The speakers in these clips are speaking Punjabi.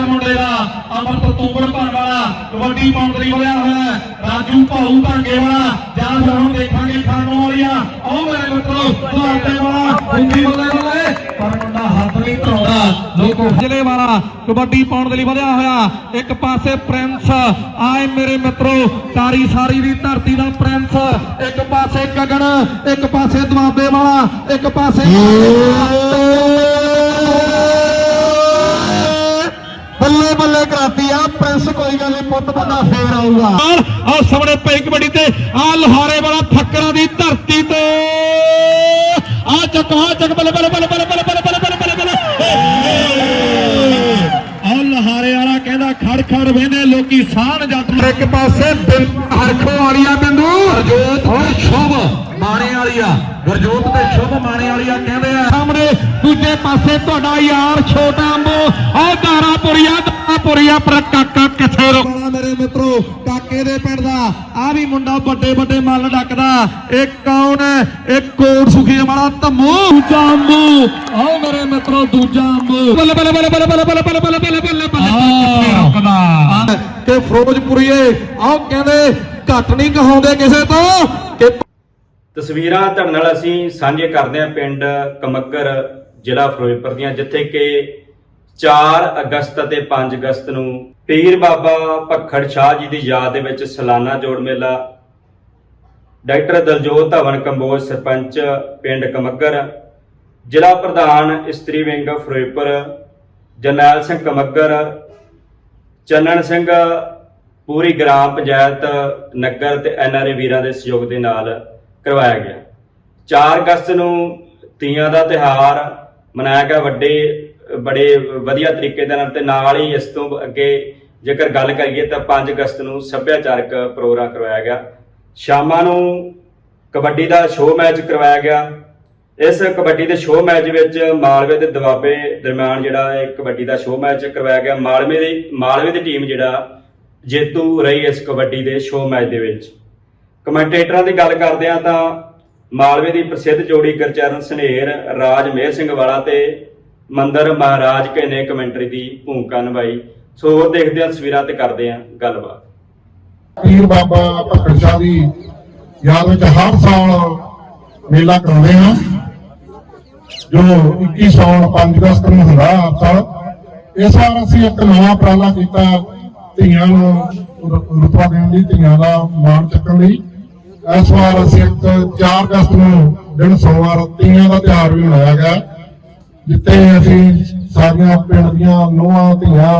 ਮੁੰਡੇ ਦਾ ਅਮਰਤ ਤੋਬੜ ਭਰ ਵਾਲਾ ਕਬੱਡੀ ਬਾਉਂਡਰੀ ਵਧਿਆ ਹੋਇਆ ਹੈ। ਰਾਜੂ ਭਾਊ ਧਾਗੇ ਵਾਲਾ ਜਾਂ ਹੁਣ ਦੇਖਾਂਗੇ ਖਾਣੋਂ ਵਾਲੀਆਂ। ਉਹ ਮੇਰੇ ਮਿੱਤਰੋ ਤੁਹਾਡੇ ਵਾਲਾ ਹੁੰਦੀ ਬੱਲੇ ਬੱਲੇ ਪਰ ਮੁੰਡਾ ਹੱਥ ਨਹੀਂ ਧਰਾਉਂਦਾ ਲੋਕੋ ਜ਼ਿਲ੍ਹੇ ਵਾਲਾ ਕਬੱਡੀ ਪਾਉਣ ਦੇ ਲਈ ਵਧਿਆ ਹੋਇਆ। ਇੱਕ ਪਾਸੇ ਪ੍ਰਿੰਸ ਆਏ ਮੇਰੇ ਮਿੱਤਰੋ ਤਾਰੀ ਸਾਰੀ ਦੀ ਧਰਤੀ ਦਾ ਪ੍ਰਿੰਸ। ਇੱਕ ਪਾਸੇ ਗਗਨ ਇੱਕ ਪਾਸੇ ਦਵਾਬੇ ਵਾਲਾ ਇੱਕ ਪਾਸੇ ਬੱਲੇ ਕਰਾਤੀ ਆ ਪ੍ਰਿੰਸ ਕੋਈ ਗੱਲ ਨਹੀਂ ਪੁੱਤ ਬੰਦਾ ਫੇਰ ਆਊਗਾ। ਆ ਸਾਹਮਣੇ ਪਈ ਕਬੱਡੀ ਤੇ ਆ ਲੋਹਾਰੇ ਵਾਲਾ ਫੱਕਰਾਂ ਦੀ ਧਰਤੀ ਤੇ। ਆ ਚੱਕ ਆ ਚੱਕ ਬੱਲੇ ਬੱਲੇ ਬੱਲੇ ਬੱਲੇ ਬੱਲੇ ਬੱਲੇ ਬੱਲੇ ਬੱਲੇ ਬੱਲੇ। ਆ ਲੋਹਾਰੇ ਵਾਲਾ ਕਹਿੰਦਾ ਖੜ ਖੜ ਵੇਂਦੇ ਲੋਕੀ ਸਾਨ ਜੱਟ ਇੱਕ ਪਾਸੇ ਹਰਖੋ ਵਾਲੀਆ ਬਿੰਦੂ। ਗਰਜੋਤ ਔਰ ਸ਼ੁਭ। ਮਾਣੇ ਵਾਲੀਆ ਗਰਜੋਤ ਤੇ ਸ਼ੁਭ ਮਾਣੇ ਵਾਲੀਆ ਕਹਿੰਦੇ ਆ ਸਾਹਮਣੇ ਦੂਜੇ ਪਾਸੇ ਤੁਹਾਡਾ ਯਾਰ ਛੋਟਾ ਅੰਬੋ ਆ ਦਾਰਾਪੁਰੀਆ ਦਾਰਾਪੁਰੀਆ ਪਰ ਕਾਕਾ ਕਿੱਥੇ ਰੋ ਮੇਰੇ ਮਿੱਤਰੋ ਕਾਕੇ ਦੇ ਪਿੰਡ ਦਾ ਆ ਵੀ ਮੁੰਡਾ ਵੱਡੇ ਵੱਡੇ ਮੱਲ ਡੱਕਦਾ ਇਹ ਕੌਣ ਹੈ ਇਹ ਕੋਟ ਸੁਖੀ ਵਾਲਾ ਧੰਮੂ ਦੂਜਾ ਅੰਬੂ ਆਓ ਮੇਰੇ ਮਿੱਤਰੋ ਦੂਜਾ ਅੰਬੂ ਬੱਲੇ ਬੱਲੇ ਬੱਲੇ ਬੱਲੇ ਬੱਲੇ ਬੱਲੇ ਬੱਲੇ ਬੱਲੇ ਬੱਲੇ ਬੱਲੇ ਬੱਲੇ ਰੁਕਦਾ ਕਿ ਫਿਰੋਜ਼ਪੁਰੀਏ ਆਓ ਕਹਿੰਦੇ ਘੱਟ ਨਹੀਂ ਕਹਾਉਂਦੇ ਕਿਸੇ ਤੋਂ ਕਿ ਤਸਵੀਰਾਂ ਤੁਹਾਡੇ ਨਾਲ ਅਸੀਂ ਸਾਂਝੇ ਕਰਦੇ ਹਾਂ ਪਿੰਡ ਕਮੱਗਰ, ਜ਼ਿਲ੍ਹਾ ਫਿਰੋਜ਼ਪੁਰ ਦੀਆਂ, ਜਿੱਥੇ ਕਿ 4 ਅਗਸਤ ਅਤੇ 5 ਅਗਸਤ ਨੂੰ ਪੀਰ ਬਾਬਾ ਭੱਖੜ ਸ਼ਾਹ ਜੀ ਦੀ ਯਾਦ ਦੇ ਵਿੱਚ ਸਾਲਾਨਾ ਜੋੜ ਮੇਲਾ ਡਾਕਟਰ ਦਲਜੋਤ ਧਵਨ ਕੰਬੋਜ, ਸਰਪੰਚ ਪਿੰਡ ਕਮੱਗਰ, ਜ਼ਿਲ੍ਹਾ ਪ੍ਰਧਾਨ ਇਸਤਰੀ ਵਿੰਗ ਫਿਰੋਜ਼ਪੁਰ, ਜਰਨੈਲ ਸਿੰਘ ਕਮੱਗਰ, ਚੰਨਣ ਸਿੰਘ ਪੂਰੀ ਗ੍ਰਾਮ ਪੰਚਾਇਤ, ਨਗਰ ਤੇ ਐਨਆਰਏ ਵੀਰਾਂ ਦੇ ਸਹਿਯੋਗ ਦੇ ਨਾਲ ਕਰਵਾਇਆ ਗਿਆ। 4 ਅਗਸਤ ਨੂੰ ਤੀਆਂ ਦਾ ਤਿਹਾਰ ਮਨਾਇਆ ਗਿਆ। ਵੱਡੇ, ਬੜੇ ਵਧੀਆ ਤਰੀਕੇ ਦੇ ਨਾਲ ਤੇ ਨਾਲ ਹੀ ਇਸ ਤੋਂ ਅੱਗੇ ਜੇਕਰ ਗੱਲ ਕਰੀਏ ਤਾਂ 5 ਅਗਸਤ ਨੂੰ ਸੱਭਿਆਚਾਰਕ ਪ੍ਰੋਗਰਾਮ ਕਰਵਾਇਆ ਗਿਆ। ਸ਼ਾਮਾਂ ਨੂੰ ਕਬੱਡੀ ਦਾ ਸ਼ੋਅ ਮੈਚ ਕਰਵਾਇਆ ਗਿਆ। ਇਸ ਕਬੱਡੀ ਦੇ ਸ਼ੋਅ ਮੈਚ ਵਿੱਚ ਮਾਲਵੇ ਤੇ ਦਵਾਬੇ ਦਰਮਿਆਨ ਜਿਹੜਾ ਇਹ ਕਬੱਡੀ ਦਾ ਸ਼ੋਅ ਮੈਚ ਕਰਵਾਇਆ ਗਿਆ। ਮਾਲਵੇ ਦੀ ਮਾਲਵੇ ਦੀ ਟੀਮ ਜਿਹੜਾ ਜੇਤੂ ਰਹੀ ਇਸ ਕਬੱਡੀ ਦੇ ਸ਼ੋਅ ਮੈਚ ਦੇ ਵਿੱਚ। ਕਮੈਂਟੇਟਰਾਂ ਦੀ ਗੱਲ ਕਰਦੇ ਆ ਤਾਂ ਮਾਲਵੇ ਦੀ ਪ੍ਰਸਿੱਧ ਜੋੜੀ ਗੁਰਚਰਨ ਸਨੇਰ ਰਾਜ ਮੇਰ ਸਿੰਘ ਵਾਲਾ ਤੇ ਮੰਦਰ ਮਹਾਰਾਜ ਕੇ ਨੇ ਕਮੈਂਟਰੀ ਦੀ ਭੂਮਿਕਾ ਨਿਭਾਈ। ਸੋ ਹੋਰ ਦੇਖਦੇ ਆ ਤਸਵੀਰਾਂ ਤੇ ਕਰਦੇ ਆ ਗੱਲਬਾਤ। ਪੀਰ ਬਾਬਾ ਭੱਖੜ ਸ਼ਾਹ ਦੀ ਯਾਦ ਵਿੱਚ ਹਰ ਸਾਲ ਮੇਲਾ ਕਰਾਉਂਦੇ ਹਾਂ। ਜੋ 21 ਸਾਲ 5 ਅਗਸਤ ਨੂੰ ਹੁੰਦਾ ਹਰ ਸਾਲ। ਇਸ ਵਾਰ ਅਸੀਂ ਇੱਕ ਨਵਾਂ ਉਪਰਾਲਾ ਕੀਤਾ ਧੀਆਂ ਨੂੰ ਰ- ਦੇਣ ਲਈ, ਧੀਆਂ ਦਾ ਮਾਣ ਚੱਕਣ ਲਈ। ਇਸ ਵਾਰ ਅਸੀਂ ਇੱਕ 4 ਅਗਸਤ ਨੂੰ ਦਿਨ ਸੋਮਵਾਰ ਤੀਆਂ ਦਾ ਤਿਉਹਾਰ ਵੀ ਮਨਾਇਆ ਗਿਆ, ਜਿੱਥੇ ਅਸੀਂ ਸਾਰੀਆਂ ਪਿੰਡ ਦੀਆਂ ਨੂੰਹਾਂ, ਧੀਆਂ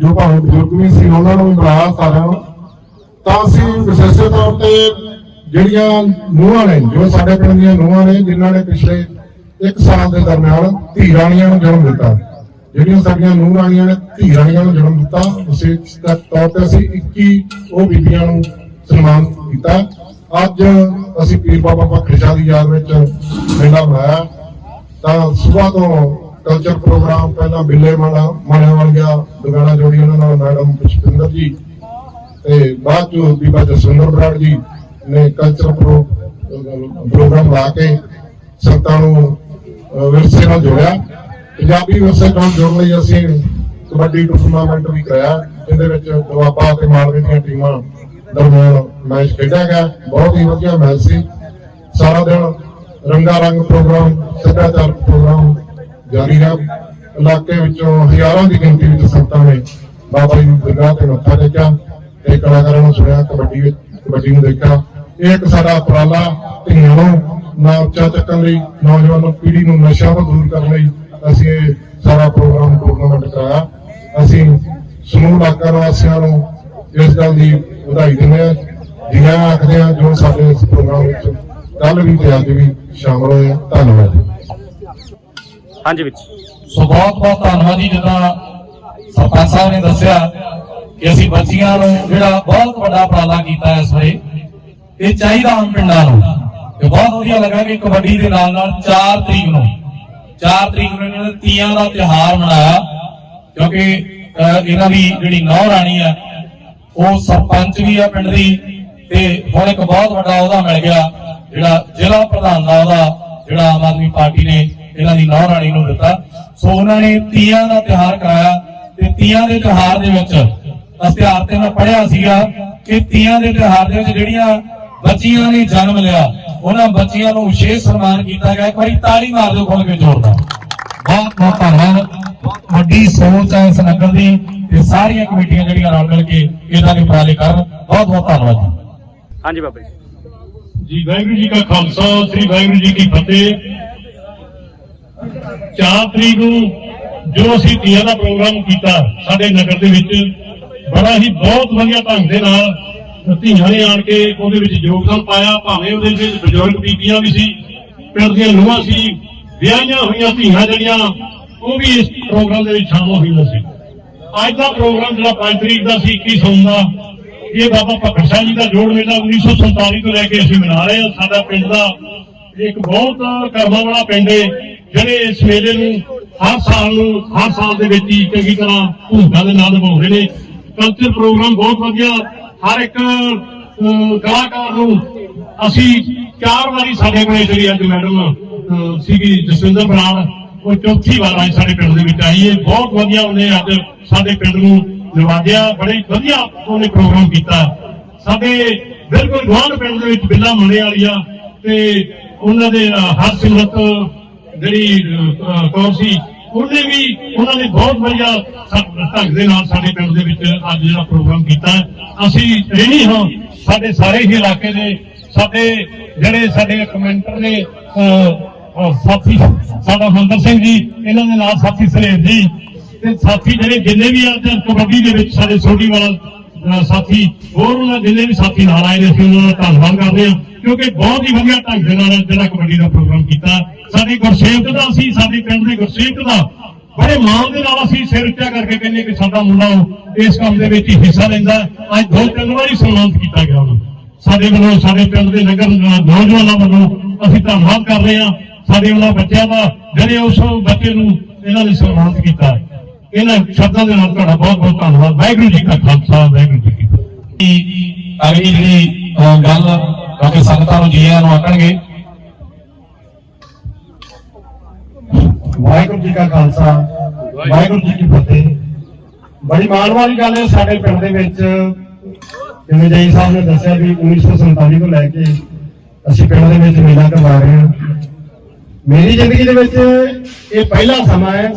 ਜੋ ਭਾਵੇਂ ਬਜ਼ੁਰਗ ਵੀ ਸੀ, ਉਹਨਾਂ ਨੂੰ ਵੀ ਬੁਲਾਇਆ ਸਾਰਿਆਂ ਨੂੰ। ਤਾਂ ਅਸੀਂ ਵਿਸ਼ੇਸ਼ ਤੌਰ ਤੇ ਜਿਹੜੀਆਂ ਨੂੰਹਾਂ ਨੇ, ਜੋ ਸਾਡੇ ਪਿੰਡ ਦੀਆਂ ਨੂੰਹਾਂ ਨੇ, ਜਿਨ੍ਹਾਂ ਨੇ ਪਿਛਲੇ 1 ਸਾਲ ਦੇ ਦਰਮਿਆਨ ਧੀ ਰਾਣੀਆਂ ਨੂੰ ਜਨਮ ਦਿੱਤਾ। ਜਿਹੜੀਆਂ ਸਾਡੀਆਂ ਨੂੰਹ ਰਾਣੀਆਂ ਨੇ, ਧੀ ਰਾਣੀਆਂ ਨੂੰ ਜਨਮ ਦਿੱਤਾ। ਉਸੇ ਤੌਰ ਤੇ ਅਸੀਂ 21 ਉਹ ਬੀਬੀਆਂ ਨੂੰ ਸਨਮਾਨ ਕੀਤਾ। ਅੱਜ ਅਸੀਂ ਪੀਰ ਬਾਬਾ ਭੱਖੜ ਸ਼ਾਹ ਦੀ ਯਾਦ ਵਿੱਚ ਮੇਲਾ ਮਨਾਇਆ। ਤਾਂ ਸਵੇਰ ਤੋਂ ਕਲਚਰ ਪ੍ਰੋਗਰਾਮ ਪਹਿਲਾਂ ਬਿੱਲੇ ਵਾਲਾ ਮਾਣੇ ਗਿਆ ਦੁਗਾਣਾ ਜੋੜੀ ਉਹਨਾਂ ਨਾਲ ਮੈਡਮ ਪੁਸ਼ਪਿੰਦਰ ਜੀ ਤੇ ਬਾਅਦ ਚੋਂ ਬੀਬਾ ਜਸਵਿੰਦਰ ਬਰਾੜ ਜੀ ਨੇ ਕਲਚਰ ਪ੍ਰੋ ਪ੍ਰੋਗਰਾਮ ਲਾ ਕੇ ਸੰਤਾਂ ਨੂੰ ਵਿਰਸੇ ਨਾਲ ਜੋੜਿਆ। ਪੰਜਾਬੀ ਵਿਰਸੇ ਨਾਲ ਜੋੜਨ ਲਈ ਅਸੀਂ ਕਬੱਡੀ ਟੂਰਨਾਮੈਂਟ ਵੀ ਕਰਾਇਆ, ਜਿਹਦੇ ਵਿੱਚ ਦੁਆਬਾ ਤੇ ਮਾਲਵੇ ਦੀਆਂ ਟੀਮਾਂ ਮੈਚ ਖੇਡਿਆ ਗਿਆ ਬਹੁਤ ਹੀ ਵਧੀਆ ਮੈਚ ਸੀ। ਸਾਰਾ ਦਿਨ ਰੰਗਾ ਰੰਗ ਪ੍ਰੋਗਰਾਮ ਸੱਭਿਆਚਾਰ ਪ੍ਰੋਗਰਾਮ ਜਾਰੀ ਰਿਹਾ। ਇਲਾਕੇ ਵਿੱਚੋਂ ਹਜ਼ਾਰਾਂ ਦੀ ਗਿਣਤੀ ਵਿੱਚ ਸੰਗਤਾਂ ਨੇ ਬਾਬਾ ਜੀ ਦੀ ਦਰਗਾਹ ਤੇ ਮੱਥਾ ਟੇਕਿਆ ਤੇ ਕਲਾਕਾਰਾਂ ਨੂੰ ਸੁਣਿਆ, ਕਬੱਡੀ ਵਿੱਚ, ਕਬੱਡੀ ਨੂੰ ਦੇਖਿਆ। ਇਹ ਇੱਕ ਸਾਡਾ ਉਪਰਾਲਾ ਧੀਆਂ ਨੂੰ ਨਾ ਉੱਚਾ ਚੱਕਣ ਲਈ, ਨੌਜਵਾਨ ਪੀੜ੍ਹੀ ਨੂੰ ਨਸ਼ਿਆਂ ਤੋਂ ਦੂਰ ਕਰਨ ਲਈ ਅਸੀਂ ਇਹ ਸਾਰਾ ਪ੍ਰੋਗਰਾਮ ਟੂਰਨਾਮੈਂਟ ਕਰਾਇਆ। ਅਸੀਂ ਸਮੂਹ ਇਲਾਕਾ ਵਾਸੀਆਂ ਨੂੰ ਇਸ ਗੱਲ ਦੀ ਵਧਾਈ ਦਿੰਦੇ ਹਾਂ ਜੀਆਂ ਆਖਦੇ ਹਾਂ ਜੋ ਸਾਡੇ ਇਸ ਪ੍ਰੋਗਰਾਮ ਵਿੱਚ ਕੱਲ ਵੀ ਤੇ ਅੱਜ ਵੀ ਸ਼ਾਮਲ ਹੋਏ ਆ। ਧੰਨਵਾਦ ਜੀ। ਹਾਂਜੀ ਵਿੱਚ। ਸੋ ਬਹੁਤ ਬਹੁਤ ਧੰਨਵਾਦ ਜੀ ਜਿੱਦਾਂ ਸਰਪੰਚ ਸਾਹਿਬ ਨੇ ਦੱਸਿਆ ਕਿ ਅਸੀਂ ਬੱਚੀਆਂ ਨੂੰ ਜਿਹੜਾ ਬਹੁਤ ਵੱਡਾ ਉਪਰਾਲਾ ਕੀਤਾ ਹੈ ਇਸ ਵੇਲੇ ਇਹ ਚਾਹੀਦਾ ਹੁਣ ਪਿੰਡਾਂ ਨੂੰ। ਤੇ ਬਹੁਤ ਵਧੀਆ ਲੱਗਾ ਕਿ ਕਬੱਡੀ ਦੇ ਨਾਲ ਨਾਲ 4 ਤਰੀਕ ਨੂੰ 4 ਤਰੀਕ ਨੂੰ ਇਹਨਾਂ ਨੇ ਤੀਆਂ ਦਾ ਤਿਉਹਾਰ ਮਨਾਇਆ ਕਿਉਂਕਿ ਇਹਨਾਂ ਦੀ ਜਿਹੜੀ ਨੌ ਰਾਣੀ ਆ ਉਹ ਸਰਪੰਚ ਵੀ ਆ ਪਿੰਡ ਦੀ ਤੇ ਹੁਣ ਇੱਕ ਬਹੁਤ ਵੱਡਾ ਉਹਦਾ ਮਿਲ ਗਿਆ, ਜਿਹੜਾ ਜ਼ਿਲ੍ਹਾ ਪ੍ਰਧਾਨ ਦਾ ਉਹਦਾ ਜਿਹੜਾ ਆਮ ਆਦਮੀ ਪਾਰਟੀ ਨੇ ਇਹਨਾਂ ਦੀ ਨੌ ਰਾਣੀ ਨੂੰ ਦਿੱਤਾ। ਸੋ ਉਹਨਾਂ ਨੇ ਤੀਆਂ ਦਾ ਤਿਉਹਾਰ ਕਰਾਇਆ ਤੇ ਤੀਆਂ ਦੇ ਤਿਉਹਾਰ ਦੇ ਵਿੱਚ ਇਸ਼ਤਿਹਾਰ ਤੇ ਮੈਂ ਪੜਿਆ ਸੀਗਾ ਕਿ ਤੀਆਂ ਦੇ ਤਿਉਹਾਰ ਦੇ ਵਿੱਚ ਜਿਹੜੀਆਂ ਬੱਚੀਆਂ ਨੇ ਜਨਮ ਲਿਆ, ਉਹਨਾਂ ਬੱਚੀਆਂ ਨੂੰ ਵਿਸ਼ੇਸ਼ ਸਨਮਾਨ ਕੀਤਾ ਗਿਆ। ਇੱਕ ਵਾਰੀ ਤਾੜੀ ਮਾਰ ਦਿਓ ਖੋਲ ਕੇ ਜ਼ੋਰਦਾਰ ਬਹੁਤ ਬਹੁਤ ਧੰਨਵਾਦ। ਬਹੁਤ ਵੱਡੀ ਸੋਚ ਹੈ ਇਸ ਨਗਰ ਦੀ। ਤੇ ਸਾਰੀਆਂ ਕਮੇਟੀਆਂ ਜਿਹੜੀਆਂ ਰਲ ਮਿਲ ਕੇ ਇਹਨਾਂ ਦੇ ਉਪਰਾਲੇ ਕਰਨ। ਬਹੁਤ ਬਹੁਤ ਧੰਨਵਾਦ ਜੀ। ਹਾਂਜੀ ਬਾਬਾ ਜੀ। ਜੀ ਵਾਹਿਗੁਰੂ ਜੀ ਕਾ ਖਾਲਸਾ ਸ੍ਰੀ ਵਾਹਿਗੁਰੂ ਜੀ ਕੀ ਫਤਿਹ। 4 ਤਰੀਕ ਨੂੰ ਜੋ ਅਸੀਂ ਤੀਆਂ ਦਾ ਪ੍ਰੋਗਰਾਮ ਕੀਤਾ ਸਾਡੇ ਨਗਰ ਦੇ ਵਿੱਚ ਬੜਾ ਹੀ ਬਹੁਤ ਵਧੀਆ ਢੰਗ ਦੇ ਨਾਲ ਧੀਆਂ ਨੇ ਆਣ ਕੇ ਉਹਦੇ ਵਿੱਚ ਯੋਗਦਾਨ ਪਾਇਆ ਭਾਵੇਂ ਉਹਦੇ ਵਿੱਚ ਬਜ਼ੁਰਗ ਬੀਬੀਆਂ ਵੀ ਸੀ ਪਿੰਡ ਦੀਆਂ ਨੂੰਹਾਂ ਸੀ ਵਿਆਹੀਆਂ ਹੋਈਆਂ ਧੀਆਂ ਜਿਹੜੀਆਂ ਉਹ ਵੀ ਇਸ ਪ੍ਰੋਗਰਾਮ ਦੇ ਵਿੱਚ ਸ਼ਾਮਲ ਹੋਈਆਂ ਸੀ। ਅੱਜ ਦਾ ਪ੍ਰੋਗਰਾਮ ਜਿਹੜਾ 5 ਤਰੀਕ ਦਾ ਸੀ 21 ਸੌਣ ਦਾ, ਇਹ ਬਾਬਾ ਭਗਤ ਸਿੰਘ ਜੀ ਦਾ ਜੋੜ ਮੇਲਾ 1947 ਤੋਂ ਲੈ ਕੇ ਅਸੀਂ ਮਨਾ ਰਹੇ ਹਾਂ। ਸਾਡਾ ਪਿੰਡ ਦਾ ਇੱਕ ਬਹੁਤ ਕਰਮਾਂ ਵਾਲਾ ਪਿੰਡ ਹੈ ਜਿਹੜੇ ਇਸ ਮੇਲੇ ਨੂੰ ਹਰ ਸਾਲ ਨੂੰ, ਹਰ ਸਾਲ ਦੇ ਵਿੱਚ ਹੀ ਚੰਗੀ ਤਰ੍ਹਾਂ ਭੂਮਿਕਾ ਦੇ ਨਾਲ ਨਿਭਾਉਂਦੇ ਨੇ। ਕਲਚਰ ਪ੍ਰੋਗਰਾਮ ਬਹੁਤ ਵਧੀਆ, ਹਰ ਇੱਕ ਕਲਾਕਾਰ ਨੂੰ ਅਸੀਂ ਚਾਰ ਵਾਰੀ ਸਾਡੇ ਕੋਲੇ ਜਿਹੜੀ ਅੱਜ ਮੈਡਮ ਸੀਗੀ ਜਸਵਿੰਦਰ ਬਰਾੜ ਉਹ ਚੌਥੀ ਵਾਰ ਅੱਜ ਸਾਡੇ ਪਿੰਡ ਦੇ ਵਿੱਚ ਆਈ ਹੈ। ਬਹੁਤ ਵਧੀਆ ਉਹਨੇ ਅੱਜ ਸਾਡੇ ਪਿੰਡ ਨੂੰ ਨਿਵਾਜਿਆ ਬੜੇ ਵਧੀਆ ਉਹਨੇ ਪ੍ਰੋਗਰਾਮ ਕੀਤਾ। ਸਾਡੇ ਬਿਲਕੁਲ ਗਵਾਂਢ ਪਿੰਡ ਦੇ ਵਿੱਚ ਬਿੱਲਾ ਮਣੇ ਵਾਲੀਆ ਤੇ ਉਹਨਾਂ ਦੇ ਹਰਸਿਮਰਤ ਜਿਹੜੀ ਅਹ, ਕੌਰ ਸੀ ਉਹਨੇ ਵੀ ਉਹਨਾਂ ਨੇ ਬਹੁਤ ਵਧੀਆ ਢੰਗ ਦੇ ਨਾਲ ਸਾਡੇ ਪਿੰਡ ਦੇ ਵਿੱਚ ਅੱਜ ਜਿਹੜਾ ਪ੍ਰੋਗਰਾਮ ਕੀਤਾ। ਅਸੀਂ ਰਹਿਣੀ ਹਾਂ ਸਾਡੇ ਸਾਰੇ ਹੀ ਇਲਾਕੇ ਦੇ ਸਾਡੇ ਜਿਹੜੇ ਸਾਡੇ ਕਮੈਂਟਰ ਨੇ ਅਹ, ਸਾਥੀ, ਸਾਡਾ ਮੰਦਰ ਸਿੰਘ ਜੀ, ਇਹਨਾਂ ਦੇ ਨਾਲ ਸਾਥੀ ਸਲੇਮ ਜੀ ਤੇ ਸਾਥੀ ਜਿਹੜੇ ਜਿੰਨੇ ਵੀ ਅੱਜ ਕਬੱਡੀ ਦੇ ਵਿੱਚ ਸਾਡੇ ਸੋਢੀ ਵਾਲਾ ਸਾਥੀ, ਹੋਰ ਉਹਨਾਂ ਜਿੰਨੇ ਵੀ ਸਾਥੀ ਨਾਲ ਆਏ ਨੇ, ਅਸੀਂ ਉਹਨਾਂ ਦਾ ਧੰਨਵਾਦ ਕਰਦੇ ਹਾਂ, ਕਿਉਂਕਿ ਬਹੁਤ ਹੀ ਵਧੀਆ ਢੰਗ ਦੇ ਨਾਲ ਜਿਹੜਾ ਕਬੱਡੀ ਦਾ ਪ੍ਰੋਗਰਾਮ ਕੀਤਾ। ਸਾਡੀ ਗੁਰਸੇਵਕ ਦਾ ਅਸੀਂ ਸਾਡੇ ਪਿੰਡ ਦੇ ਗੁਰਸੇਵਕ ਦਾ। ਬੜੇ ਮਾਣ ਦੇ ਨਾਲ ਅਸੀਂ ਸਿਰ ਉੱਚਾ ਕਰਕੇ ਕਹਿੰਦੇ ਕਿ ਸਾਡਾ ਮੁੰਡਾ ਇਸ ਕੰਮ ਦੇ ਵਿੱਚ ਹੀ ਹਿੱਸਾ ਲੈਂਦਾ। ਅੱਜ ਦੋ ਤਿੰਨ ਵਾਰੀ ਸਨਮਾਨਿਤ ਕੀਤਾ ਗਿਆ ਉਹਨੂੰ। ਸਾਡੇ ਵੱਲੋਂ, ਸਾਡੇ ਪਿੰਡ ਦੇ ਨਗਰ ਨੌਜਵਾਨਾਂ ਵੱਲੋਂ ਅਸੀਂ ਧੰਨਵਾਦ ਕਰ ਰਹੇ ਹਾਂ। ਸਾਡੇ ਉਹਨਾਂ ਬੱਚਿਆਂ ਦਾ ਜਿਹੜੇ ਉਸ ਬੱਚੇ ਨੂੰ ਇਹਨਾਂ ਨੇ ਸਨਮਾਨਿਤ ਕੀਤਾ। ਇਹਨਾਂ ਸ਼ਬਦਾਂ ਦੇ ਨਾਲ ਤੁਹਾਡਾ ਬਹੁਤ ਬਹੁਤ ਧੰਨਵਾਦ। ਵਾਹਿਗੁਰੂ ਜੀ ਕਾ ਖਾਲਸਾ ਵਾਹਿਗੁਰੂ ਜੀ ਕੀ ਫਤਿਹ। ਅਗਲੀ ਜਿਹੜੀ ਗੱਲ ਕਿਉਂਕਿ ਸੰਗਤਾਂ ਨੂੰ ਜੀਆਂ ਨੂੰ ਆਖਣਗੇ। ਵਾਹਿਗੁਰੂ ਜੀ ਕਾ ਖਾਲਸਾ ਵਾਹਿਗੁਰੂ ਜੀ ਕੀ ਫਤਿਹ। ਬੜੀ ਮਾਣ ਵਾਲੀ ਗੱਲ ਹੈ ਸਾਡੇ ਪਿੰਡ ਦੇ ਵਿੱਚ ਜਿਵੇਂ ਜੈ ਸਾਹਿਬ ਨੇ ਦੱਸਿਆ ਵੀ 1947 ਤੋਂ ਲੈ ਕੇ ਅਸੀਂ ਪਿੰਡ ਦੇ ਵਿੱਚ ਮੇਲਾ ਕਰਵਾ ਰਹੇ ਹਾਂ। ਮੇਰੀ ਜ਼ਿੰਦਗੀ ਦੇ ਵਿੱਚ ਇਹ ਪਹਿਲਾ ਸਮਾਂ ਹੈ।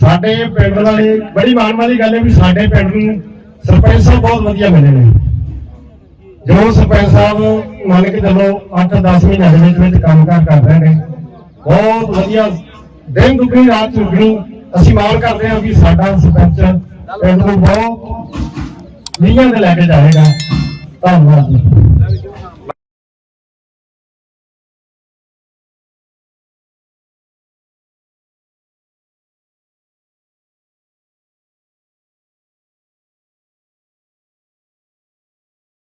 ਸਾਡੇ ਪਿੰਡ ਵਾਲੇ, ਬੜੀ ਮਾਣ ਵਾਲੀ ਗੱਲ ਹੈ ਵੀ ਸਾਡੇ ਪਿੰਡ ਨੂੰ ਸਰਪੰਚ ਸਾਹਿਬ ਬਹੁਤ ਵਧੀਆ ਮਿਲੇ ਨੇ। ਜੋ ਸਰਪੰਚ ਸਾਹਿਬ ਮੰਨ ਕੇ ਚੱਲੋ 8-10 ਮਹੀਨਿਆਂ ਦੇ ਵਿੱਚ ਵਿੱਚ ਕੰਮਕਾਰ ਕਰ ਰਹੇ ਨੇ, ਬਹੁਤ ਵਧੀਆ ਦਿਨ ਦੁਗਣੀ ਰਾਤ ਚੁਗਣੀ ਅਸੀਂ ਮਾਣ ਕਰਦੇ ਹਾਂ ਵੀ ਸਾਡਾ ਸਰਪੰਚ ਪਿੰਡ ਨੂੰ ਬਹੁਤ ਨੀਹਾਂ ਤੇ ਲੈ ਕੇ ਜਾਏਗਾ। ਧੰਨਵਾਦ ਜੀ।